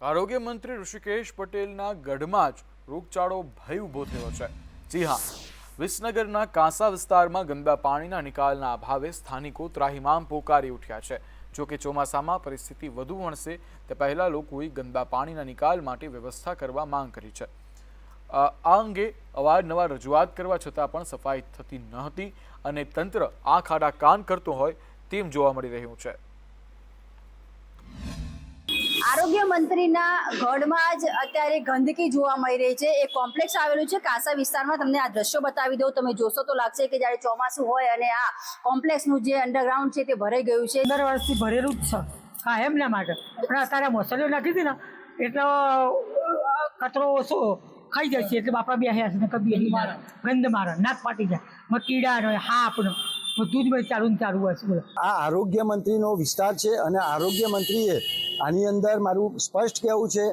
આરોગ્ય મંત્રી ઋષિકેશ પટેલના ગઢમાં જ રોગચાળો ભય ઊભો થયો છે. જી હા, વિસનગરના કાંસા વિસ્તારમાં ગંદા પાણીના નિકાલના અભાવે સ્થાનિકો ત્રાહિમામ પોકારી ઉઠ્યા છે. જો કે ચોમાસામાં પરિસ્થિતિ વધુ વણસે, તે પહેલાં લોકોએ ગંદા પાણીના નિકાલ માટે વ્યવસ્થા કરવા માંગ કરી છે. આ અંગે અવારનવાર રજૂઆત કરવા છતાં પણ સફાઈ થતી ન હતી અને તંત્ર આંખ આડા કાન કરતું હોય તેમ જોવા મળી રહ્યું છે. આરોગ્ય મંત્રીના ગઢમાં જ અત્યારે ગંદકી જોવા મળી રહી છે. એક કોમ્પ્લેક્સ આવેલું છે કાસા વિસ્તારમાં. તમને આ દ્રશ્યો બતાવી દઉં. તમે જોશો તો લાગશે કે જ્યારે ચોમાસું હોય અને આ કોમ્પ્લેક્સનું જે અંડરગ્રાઉન્ડ છે તે ભરાઈ ગયું છે. દર વર્ષથી ભરેલું જ છે. કાયમના માટે. પણ અત્યારે મોસલીઓ નાખી હતી ને એટલો કચરો ઓછો ખાઈ જાય છે. એટલે બાપા બે હે ને અહીં મારે, નાક પાટી જાય. કીડા ને હાપ ને બધું જ ભાઈ ચાલુ ને ચાલુ હોય આ આરોગ્ય મંત્રીનો વિસ્તાર છે અને આરોગ્ય મંત્રીએ આની અંદર મારું સ્પષ્ટ કહેવું છે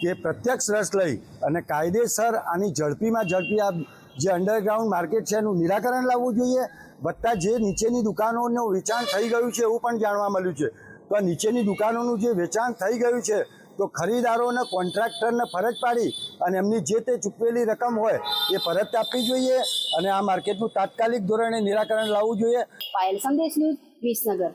કે પ્રત્યક્ષ રસ લઈ અને કાયદેસર આની ઝડપીમાં ઝડપી આ જે અંડરગ્રાઉન્ડ માર્કેટ છે એનું નિરાકરણ લાવવું જોઈએ, વત્તા જે નીચેની દુકાનોનું વેચાણ થઈ ગયું છે એવું પણ જાણવા મળ્યું છે. તો આ નીચેની દુકાનોનું જે વેચાણ થઈ ગયું છે તો ખરીદારોને, કોન્ટ્રાક્ટરને ફરજ પાડી અને એમની જે તે ચૂકવેલી રકમ હોય એ પરત આપવી જોઈએ અને આ માર્કેટનું તાત્કાલિક ધોરણે નિરાકરણ લાવવું જોઈએ. પાયલ સંદેશ ન્યૂઝ વિસનગર.